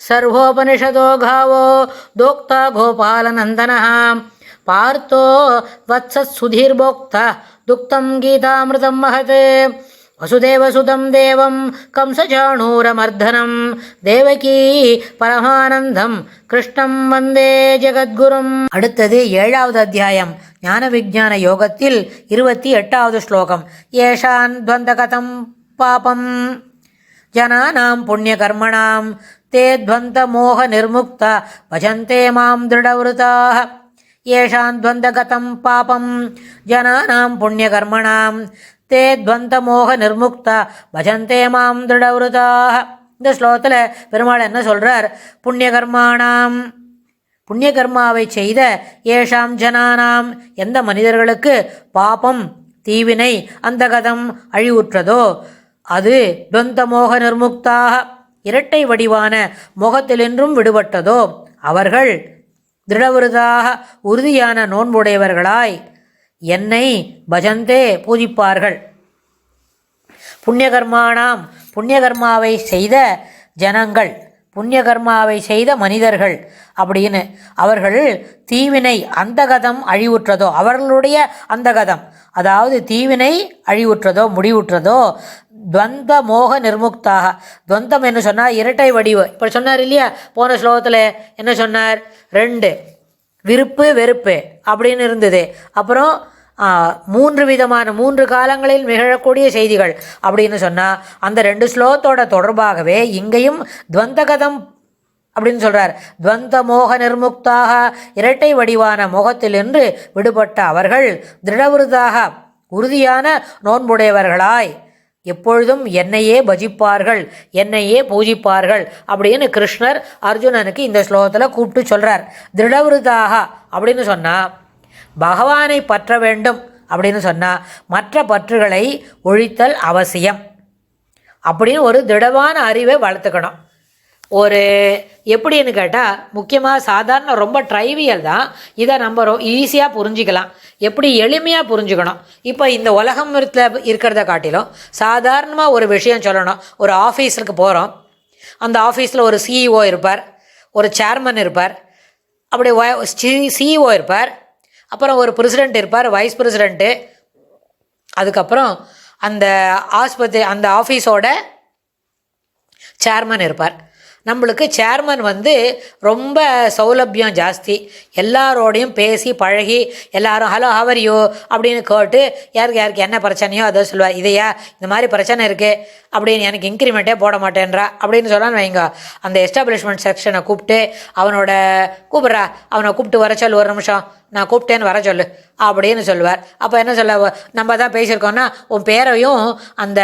सर्वोपनिषदो घावो दोक्ता गोपालनन्दनः पार्थो वत्सत्सुधीर्भोक्ता दुक्तं गीतामृतं महत् वसुदेवसुतं देवं कंसचाणूरमर्दनं देवकी பரமானந்தம் கிருஷ்ணம் வந்தே ஜெகத்குரும் அடுத்தது ஏழாவது அத்தியாயம் ஞான விஞ்ஞான யோகத்தில் இருபத்தி எட்டாவது ஸ்லோகம் ஏஷான் துவந்தகதம் பாபம் जनानां पुण्यकर्मणां ते द्वन्द्वमोहनिर्मुक्ता भजन्ते मां दृढवृताः येषां द्वन्द्वगतं पापं जनानां पुण्यकर्मणां ते द्वन्द्वमोहनिर्मुक्ता பஜந்தே மாம் திருடவிரதாக இந்த ஸ்லோகத்தில் பெருமாள் என்ன சொல்கிறார் புண்ணியகர்மானாம் புண்ணியகர்மாவை செய்த ஏஷாம் ஜனானாம் எந்த மனிதர்களுக்கு பாபம் தீவினை அந்தகதம் அழிவுற்றதோ அது துவந்த மோக நிர்முக்தாக இரட்டை வடிவான முகத்திலின்றும் விடுபட்டதோ? அவர்கள் திருடவிருதாக உறுதியான நோன்புடையவர்களாய் என்னை பஜந்தே பூஜிப்பார்கள். புண்ணியகர்மானாம் புண்ணியகர்மாவை செய்த ஜனங்கள் புண்ணியகர்மாவை செய்த மனிதர்கள் அப்படின்னு அவர்கள் தீவினை அந்தகதம் அழிவுற்றதோ? அவர்களுடைய அந்தகதம் அதாவது தீவினை அழிவுற்றதோ முடிவுற்றதோ துவந்த மோக நிர்முக்தாக துவந்தம் என்ன சொன்னால் இரட்டை வடிவு. இப்போ சொன்னார் இல்லையா? போன ஸ்லோகத்தில் என்ன சொன்னார்? ரெண்டு. விருப்பு வெறுப்பு அப்படின்னு இருந்தது. அப்புறம் மூன்று விதமான மூன்று காலங்களில் நிகழக்கூடிய செய்திகள் அப்படின்னு சொன்னால் அந்த ரெண்டு ஸ்லோகத்தோட தொடர்பாகவே இங்கேயும் துவந்தகதம் அப்படின்னு சொல்கிறார் துவந்த மோக நிர்முக்தாக இரட்டை வடிவான மோகத்திலிருந்து விடுபட்ட அவர்கள் திருடவிருதாக உறுதியான நோன்புடையவர்களாய் எப்பொழுதும் என்னையே பஜிப்பார்கள் என்னையே பூஜிப்பார்கள் அப்படின்னு கிருஷ்ணர் அர்ஜுனனுக்கு இந்த ஸ்லோகத்தில் கூப்பிட்டு சொல்கிறார் திருடவிருதாக அப்படின்னு சொன்னால் பகவானை பற்ற வேண்டும் அப்படின்னு சொன்னால் மற்ற பற்றுகளை ஒழித்தல் அவசியம் அப்படின்னு ஒரு திடமான அறிவை வளர்த்துக்கணும். ஒரு எப்படின்னு கேட்டால் முக்கியமாக சாதாரண ரொம்ப ட்ரைவியல் தான். இதை நம்ம ரொ ஈஸியாக புரிஞ்சிக்கலாம். எப்படி எளிமையாக புரிஞ்சுக்கணும். இப்போ இந்த உலகம் இருக்கிறத காட்டிலும் சாதாரணமாக ஒரு விஷயம் சொல்லணும். ஒரு ஆஃபீஸுக்கு போகிறோம் அந்த ஆஃபீஸில் ஒரு சிஇஓ இருப்பார். ஒரு சேர்மன் இருப்பார். அப்படி சிஇஓ இருப்பார். அப்புறம் ஒரு பிரசிடெண்ட் இருப்பார் வைஸ் பிரசிடெண்ட்டு அதுக்கப்புறம் அந்த ஆஸ்பத்திரி அந்த ஆஃபீஸோட சேர்மன் இருப்பார். நம்மளுக்கு சேர்மன் வந்து ரொம்ப சௌலபியம் ஜாஸ்தி. எல்லாரோடையும் பேசி பழகி எல்லாரும் ஹலோ ஹவர் யூ அப்படின்னு கேட்டு யாருக்கு யாருக்கு என்ன பிரச்சனையோ அதை சொல்லுவார். இதையா? இந்த மாதிரி பிரச்சனை இருக்குது அப்படின்னு எனக்கு இன்க்ரிமெண்ட்டே போட மாட்டேன்றா. அப்படின்னு சொல்லான்னு வைங்க. அந்த எஸ்டாப்ளிஷ்மெண்ட் செக்ஷனை கூப்பிட்டு அவனோட கூப்பிட்றா. அவனை கூப்பிட்டு வர சொல்லு ஒரு நிமிஷம். நான் கூப்பிட்டேன்னு வர சொல்லு அப்படின்னு சொல்லுவார். அப்போ என்ன சொல்ல நம்ம தான் பேசியிருக்கோன்னா உன் பேரையும் அந்த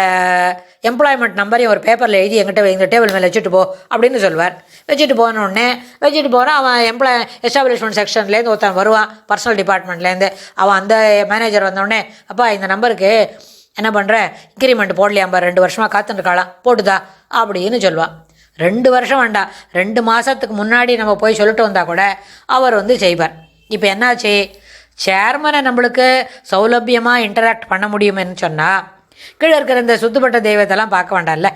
எம்ப்ளாய்மெண்ட் நம்பரையும் ஒரு பேப்பரில் எழுதி எங்கிட்ட எங்கள் டேபிள் மேலே வச்சுட்டு போ அப்படின்னு சொல்லுவார். வச்சுட்டு போனோடனே வச்சுட்டு போனால் அவன் எம்ப்ளாய் எஸ்டாப்ளிஷ்மெண்ட் செக்ஷன்லேருந்து ஒருத்தன் வருவான் பர்சனல் டிபார்ட்மெண்ட்லேருந்து அவன் அந்த மேனேஜர் வந்தோடனே அப்பா இந்த நம்பருக்கு என்ன பண்ணுற இன்க்ரிமெண்ட் போடலையாம்பா ரெண்டு வருஷமாக காத்துட்டுருக்காளாம் போட்டுதா அப்படின்னு சொல்லுவான். ரெண்டு வருஷம் வேண்டாம் ரெண்டு மாதத்துக்கு முன்னாடி நம்ம போய் சொல்லிட்டு வந்தால் கூட அவர் வந்து செய்வார். இப்போ என்னாச்சு? சேர்மனை நம்மளுக்கு சௌலபியமாக இன்டராக்ட் பண்ண முடியும்னு சொன்னால் கீழே இருக்கிற இந்த சுத்தப்பட்ட தெய்வத்தெல்லாம் பார்க்க வேண்டாம்ல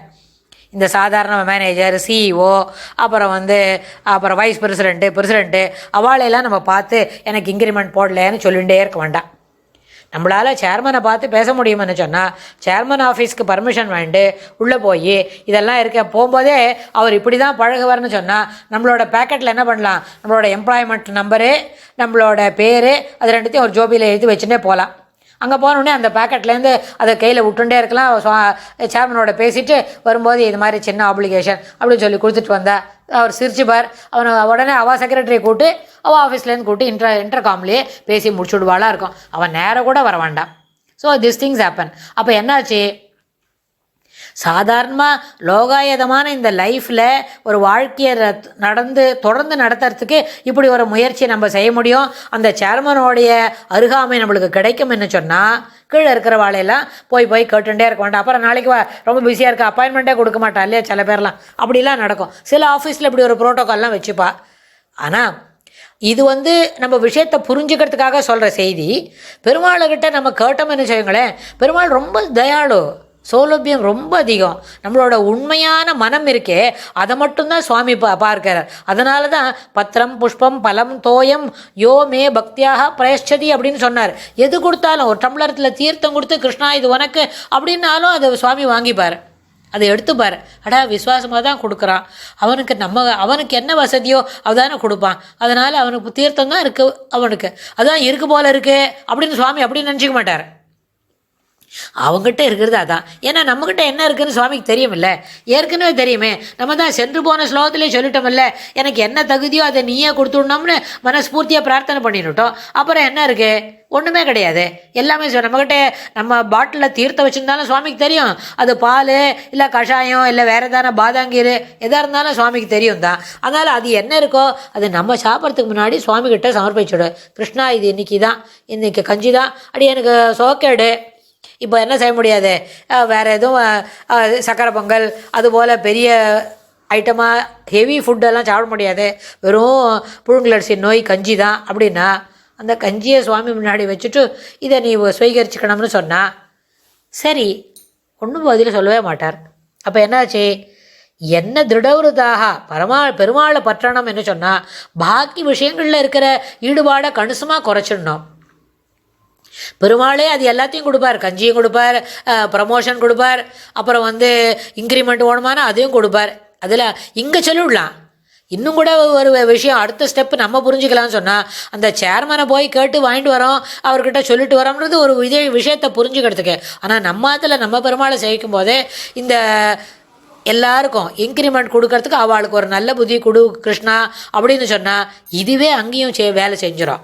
இந்த சாதாரண மேனேஜர் சிஇஓ அப்புறம் வந்து அப்புறம் வைஸ் பிரசிடெண்ட்டு பிரசிடெண்ட்டு அவாளையெல்லாம் நம்ம பார்த்து எனக்கு இன்க்ரிமெண்ட் போடலைன்னு சொல்லிகிட்டே இருக்க வேண்டாம். நம்மளால் சேர்மனை பார்த்து பேச முடியும்னு சொன்னால் சேர்மன் ஆஃபீஸ்க்கு பர்மிஷன் வாங்கிட்டு உள்ளே போய் இதெல்லாம் இருக்க போகும்போதே அவர் இப்படி தான் பழகுவார்னு சொன்னால் நம்மளோட பேக்கெட்டில் என்ன பண்ணலாம்? நம்மளோட எம்ப்ளாய்மெண்ட் நம்பரு நம்மளோட பேர் அது ரெண்டுத்தையும் ஒரு ஜோபியில் எழுதி வச்சுட்டே போகலாம் அங்கே போனோடனே அந்த பேக்கெட்லேருந்து அதை கையில் விட்டுண்டே இருக்கலாம். சேர்மனோட பேசிட்டு வரும்போது இது மாதிரி சின்ன ஆப்ளிகேஷன் அப்படின்னு சொல்லி கொடுத்துட்டு வந்தா. அவர் சிரிச்சுப்பார் அவனை உடனே அவள் செக்ரட்டரியை கூட்டு அவள் ஆஃபீஸ்லேருந்து கூட்டு இன்டர் இன்டர்காம்லேயே பேசி முடிச்சுடுவாளாக இருக்கும். அவன் நேரம் கூட வர வேண்டாம். ஸோ திஸ் திங்ஸ் ஹேப்பன் அப்போ என்னாச்சு? சாதாரணமாக லோகாயதமான இந்த லைஃப்பில் ஒரு வாழ்க்கையை ரத்- நடந்து தொடர்ந்து நடத்துறதுக்கு இப்படி ஒரு முயற்சியை நம்ம செய்ய முடியும். அந்த சேர்மனோடைய அருகாமை நம்மளுக்கு கிடைக்கும்னு சொன்னால் கீழே இருக்கிற வாழையெல்லாம் போய் போய் கேட்டுகிட்டே இருக்க வேண்டாம். அப்புறம் நாளைக்கு வா ரொம்ப பிஸியாக இருக்க அப்பாயின்மெண்ட்டே கொடுக்க மாட்டா இல்லையா சில பேர்லாம்? அப்படிலாம் நடக்கும். சில ஆஃபீஸில் இப்படி ஒரு ப்ரோட்டோக்கால்லாம் வச்சுப்பா. ஆனால் இது வந்து நம்ம விஷயத்தை புரிஞ்சுக்கிறதுக்காக சொல்கிற செய்தி பெருமாள்கிட்ட நம்ம கேட்டோம்னு செய்யுங்களேன் பெருமாள் ரொம்ப தயாளு. சௌலபியம் ரொம்ப அதிகம். நம்மளோட உண்மையான மனம் இருக்கே அதை மட்டும்தான் சுவாமி பா பார்க்கிறார். அதனால தான் பத்திரம் புஷ்பம் பலம் தோயம் யோ மே பக்தியாக பிரயஷ்சதி அப்படின்னு சொன்னார். எது கொடுத்தாலும் ஒரு டம்ளரத்தில் தீர்த்தம் கொடுத்து கிருஷ்ணா இது உனக்கு அப்படின்னாலும் அதை சுவாமி வாங்கிப்பார். அதை எடுத்துப்பார். அடா விசுவாசமாக தான் கொடுக்குறான். அவனுக்கு நம்ம அவனுக்கு என்ன வசதியோ அவதானே கொடுப்பான். அதனால் அவனுக்கு தீர்த்தம் தான் இருக்குது அவனுக்கு. அதான் இருக்கு போல இருக்கு அப்படின்னு சுவாமி அப்படின்னு நினச்சிக்க மாட்டார். அவங்ககிட்ட இருக்கிறது அதான். ஏன்னா நம்மக்கிட்ட என்ன இருக்குன்னு சுவாமிக்கு தெரியுமில்ல. ஏற்கனவே தெரியுமே. நம்ம தான் சென்று போன ஸ்லோகத்திலே சொல்லிட்டோமில்ல எனக்கு என்ன தகுதியோ அதை நீயே கொடுத்துடணும்னு மனஸ்பூர்த்தியாக பிரார்த்தனை பண்ணிவிட்டோம் அப்புறம் என்ன இருக்கு? ஒன்றுமே கிடையாது. எல்லாமே நம்மக்கிட்ட நம்ம பாட்டிலில் தீர்த்த வச்சுருந்தாலும் சுவாமிக்கு தெரியும். அது பால் இல்லை கஷாயம் இல்லை வேறு எதான பாதாங்கீர் எதாக இருந்தாலும் சுவாமிக்கு தெரியும் தான். அதனால் அது என்ன இருக்கோ அது நம்ம சாப்பிட்றதுக்கு முன்னாடி சுவாமிகிட்ட சமர்ப்பிச்சுடு. கிருஷ்ணா இது இன்னைக்கு தான் இன்னைக்கு கஞ்சி தான் அடி எனக்கு சோக்கேடு. இப்போ என்ன செய்ய முடியாது? வேறு எதுவும் சக்கரை பொங்கல் அதுபோல் பெரிய ஐட்டமாக ஹெவி ஃபுட்டெல்லாம் சாப்பிட முடியாது. வெறும் புழுங்கலரிசி நோய் கஞ்சி தான். அப்படின்னா அந்த கஞ்சியை சுவாமி முன்னாடி வச்சுட்டு இதை நீ சுவீகரிச்சுக்கணும்னு சொன்னால் சரி ஒன்றும் பதில் சொல்லவே மாட்டார். அப்போ என்னாச்சு? என்ன திருடவுருதாக பரமா பெருமாளை பற்றணும் என்ன சொன்னால் பாக்கி விஷயங்களில் இருக்கிற ஈடுபாடை கணிசமாக குறைச்சிடணும். பெருமாளே அது எல்லாத்தையும் கொடுப்பார். கஞ்சியும் கொடுப்பார் ப்ரமோஷன் கொடுப்பார். அப்புறம் வந்து இன்க்ரிமெண்ட் ஓணுமானா அதையும் கொடுப்பார். அதில் இங்கே சொல்லிவிடலாம் இன்னும் கூட ஒரு விஷயம் அடுத்த ஸ்டெப் நம்ம புரிஞ்சுக்கலாம்னு சொன்னால் அந்த சேர்மனை போய் கேட்டு வாங்கிட்டு வரோம் அவர்கிட்ட சொல்லிட்டு வரோம்ன்றது ஒரு இதே விஷயத்தை புரிஞ்சுக்கிறதுக்கு. ஆனால் நம்ம அதில் நம்ம பெருமாளை சேவிக்கும் போதே இந்த எல்லாருக்கும் இன்க்ரிமெண்ட் கொடுக்கறதுக்கு அவளுக்கு ஒரு நல்ல புத்தி கொடு கிருஷ்ணா அப்படின்னு சொன்னால் இதுவே அங்கேயும் வேலை செஞ்சிடும்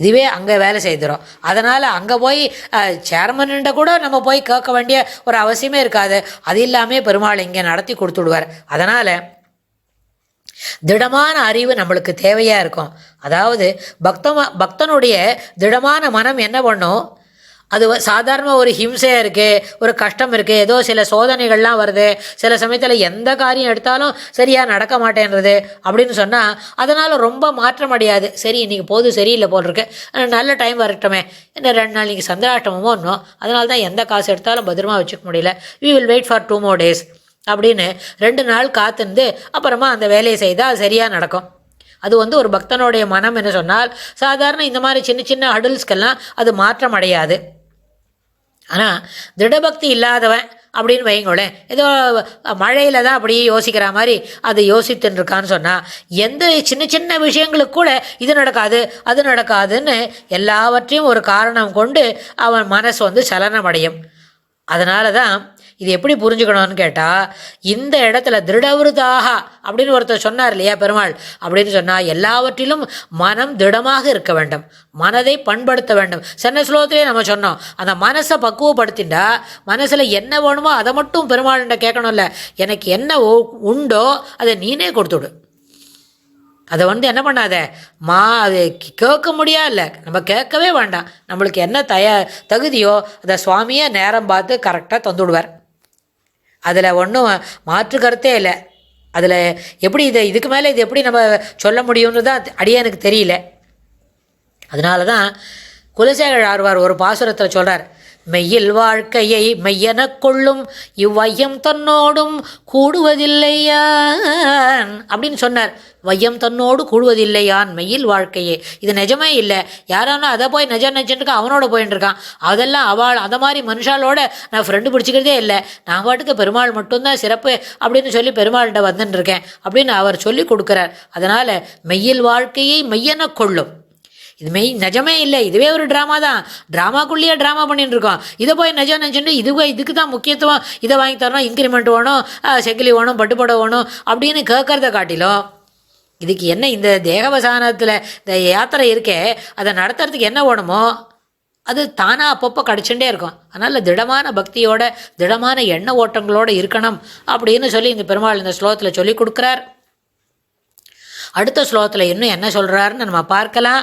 இதுவே அங்கே வேலை செய்துடும் அதனால் அங்கே போய் சேர்மன்கிட்ட கூட நம்ம போய் கேட்க வேண்டிய ஒரு அவசியமே இருக்காது. அது இல்லாமல் பெருமாள் இங்கே நடத்தி கொடுத்துடுவார். அதனால் திடமான அறிவு நம்மளுக்கு தேவையாக இருக்கும். அதாவது பக்தமா பக்தனுடைய திடமான மனம் என்ன பண்ணும்? அது சாதாரண ஒரு ஹிம்சையாக இருக்குது ஒரு கஷ்டம் இருக்குது ஏதோ சில சோதனைகள்லாம் வருது சில சமயத்தில் எந்த காரியம் எடுத்தாலும் சரியாக நடக்க மாட்டேன்றது அப்படின்னு சொன்னால் அதனால் ரொம்ப மாற்றம் அடையாது. சரி இன்றைக்கி போது சரியில்லை போல் இருக்கு நல்ல டைம் வரட்டுமே. இன்னும் ரெண்டு நாள் இன்றைக்கி சந்திராஷ்டமமோ ஒன்றும் அதனால தான் எந்த காசு எடுத்தாலும் பத்திரமா வச்சுக்க முடியல. We will wait for two more days அப்படின்னு ரெண்டு நாள் காத்திருந்து அப்புறமா அந்த வேலையை செய்தால் அது சரியாக நடக்கும். அது வந்து ஒரு பக்தனுடைய மனம் என்று சொன்னால் சாதாரண இந்த மாதிரி சின்ன சின்ன ஹடில்ஸ்க்கெல்லாம் அது மாற்றம் அடையாது. ஆனால் திடபக்தி இல்லாதவன் அப்படின்னு வைங்களேன் ஏதோ மழையில் தான் அப்படியே யோசிக்கிற மாதிரி அதை யோசித்துன்னு இருக்கான்னு சொன்னால் எந்த சின்ன சின்ன விஷயங்களுக்கு கூட இது நடக்காது அது நடக்காதுன்னு எல்லாவற்றையும் ஒரு காரணம் கொண்டு அவன் மனசு வந்து சலனமடையும். அதனால தான் இது எப்படி புரிஞ்சுக்கணும்னு கேட்டால் இந்த இடத்துல திருடவிருதாக அப்படின்னு ஒருத்தர் சொன்னார் இல்லையா பெருமாள்? அப்படின்னு சொன்னால் எல்லாவற்றிலும் மனம் திடமாக இருக்க வேண்டும். மனதை பண்படுத்த வேண்டும். சென்ன ஸ்லோகத்திலே நம்ம சொன்னோம். அந்த மனசை பக்குவப்படுத்திண்டா மனசில் என்ன வேணுமோ அதை மட்டும் பெருமாள்கிட்ட கேட்கணும்ல. எனக்கு என்ன உ- உண்டோ அதை நீனே கொடுத்துடு அதை வந்து என்ன பண்ணாத? மா அது கேட்க முடியாதுல்ல. நம்ம கேட்கவே வேண்டாம். நம்மளுக்கு என்ன தய தகுதியோ அதை சுவாமியை நேரம் பார்த்து கரெக்டாக தந்துவிடுவார் அதில் ஒன்றும் மாற்று கருத்தே இல்லை. அதில் எப்படி இதை இதுக்கு மேலே இது எப்படி நம்ம சொல்ல முடியும்னு தான் அடியே எனக்கு தெரியல. அதனால தான் குலசேகர் ஆழ்வார் ஒரு பாசுரத்தில் சொல்கிறார் மெய்யில் வாழ்க்கையை மெய்யெனக் கொள்ளும் இவ்வையம் தன்னோடும் கூடுவதில்லையான். அப்படின்னு சொன்னார். வையம் தன்னோடு கூடுவதில்லையான் மெய்யில் வாழ்க்கையே. இது நிஜமே இல்லை. யாரானா அதை போய் நிஜம் நிஜன்ட்டு அவனோட போயின்னு இருக்கான் அதெல்லாம் அவள் அந்த மாதிரி மனுஷாலோட நான் ஃப்ரெண்டு பிடிச்சிக்கிறதே இல்லை. நான் பாட்டுக்கு பெருமாள் மட்டும்தான் சிறப்பு அப்படின்னு சொல்லி பெருமாள்கிட்ட வந்துன்னு இருக்கேன் அப்படின்னு அவர் சொல்லி கொடுக்குறார். அதனால் மெய்யில் வாழ்க்கையை மெய்யென கொள்ளும். இது மெய் நிஜமே இல்லை. இதுவே ஒரு ட்ராமா தான். ட்ராமாக்குள்ளேயே ட்ராமா பண்ணிட்டு இருக்கோம் இதை போய் நிஜம் நினச்சிட்டு இதுவே இதுக்கு தான் முக்கியத்துவம். இதை வாங்கி தரணும் இன்க்ரிமெண்ட் வேணும் செக்கிலி வேணும் பட்டுப்பட வேணும் அப்படின்னு கேட்கறத காட்டிலும் இதுக்கு என்ன இந்த தேகவசானத்தில் இந்த யாத்திரை இருக்கே அதை நடத்துறதுக்கு என்ன வேணுமோ அது தானாக அப்பப்போ கிடச்சுட்டே இருக்கும். அதனால் திடமான பக்தியோட திடமான எண்ண ஓட்டங்களோடு இருக்கணும் அப்படின்னு சொல்லி இந்த பெருமாள் இந்த ஸ்லோகத்தில் சொல்லி கொடுக்குறார். அடுத்த ஸ்லோகத்தில் இன்னும் என்ன சொல்கிறாருன்னு நம்ம பார்க்கலாம்.